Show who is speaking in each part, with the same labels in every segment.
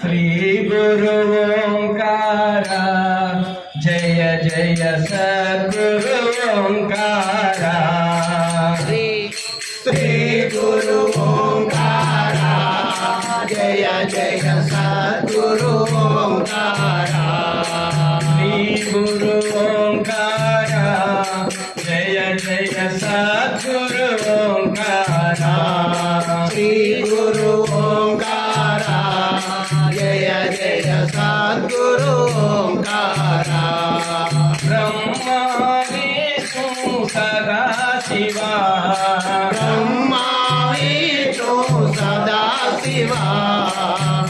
Speaker 1: శ్రీ గురు ఓంకార. జయ జయ సద్గురు ఓంకార. శ్రీ గురు ఓంకార. జయ జయ సద్గురు ఓంకార. శ్రీ గురు ఓంకార. జయ జయ సద్గురు జయ జయ సద్గురు ఓంకార బ్రహ్మ విష్ణు సదా శివ బ్రహ్మ విష్ణు సదా శివ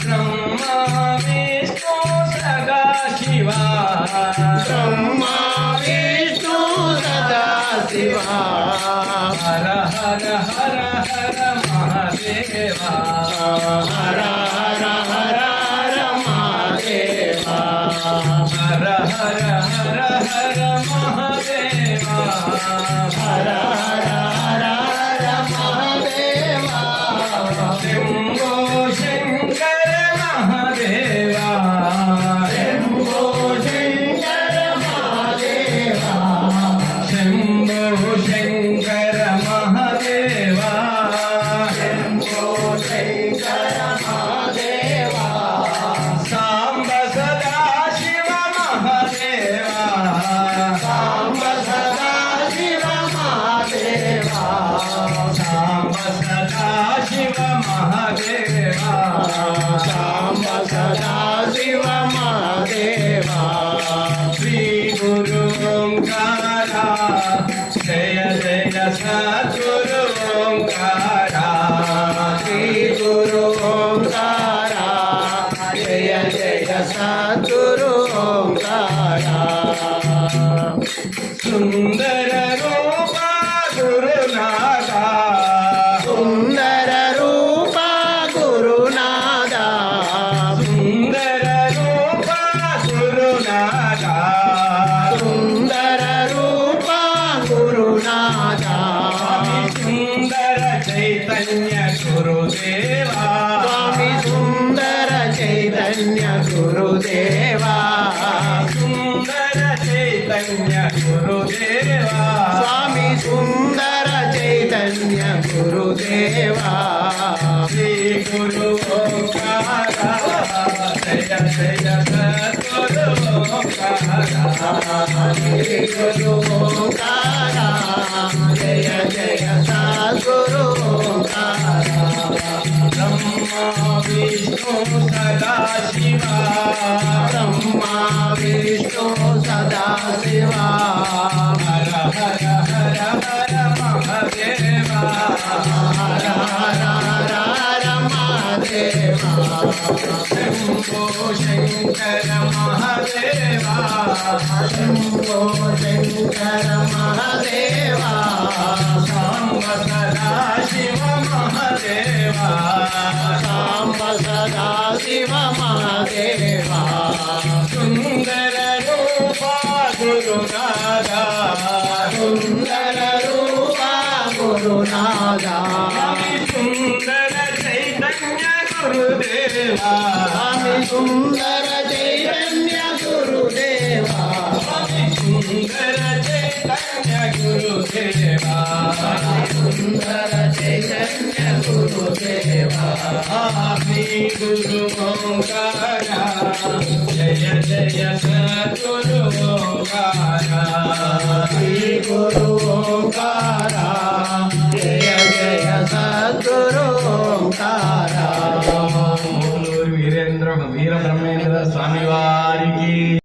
Speaker 1: బ్రహ్మ విష్ణు సదా శివ బ్రహ్మ విష్ణు సదా శివ హర హర హర హర మహాదేవ హర హర హర హర హర హర హర మహాదేవ హర హర సాంబ సదా శివ మహాదేవ సాంబ సదా శివ మహాదేవ శ్రీ గురు ఓంకార జయ జయ సద్గురు ఓంకార శ్రీ గురు ఓంకార జయ జయ చైతన్య గురుదేవా స్వామి సుందర చైతన్య గురుదేవా సుందర చైతన్య గురుదేవా స్వామి సుందర చైతన్య గురుదేవా శ్రీ గురు జయ జయ శ్రీ గురు ఓంకార బ్రహ్మ విష్ణు సదా శివ బ్రహ్మ విష్ణు సదా శివ. హర హర హర హర మహాదేవ హర హర హర హర మహాదేవ శంభో శంకర మహాదేవ సదా శివ మహాదేవ సుందర రూప గురునాథ సుందర రూప గురునాథ సుందర చైతన్య గురుదేవా స్వామి సుందర చైతన్య గురుదేవా స్వామి సుందర చైతన్య గురుదేవా సుందర చైతన్య గురుదేవా శ్రీ గురు ఓంకార జయ జయ సద్గురు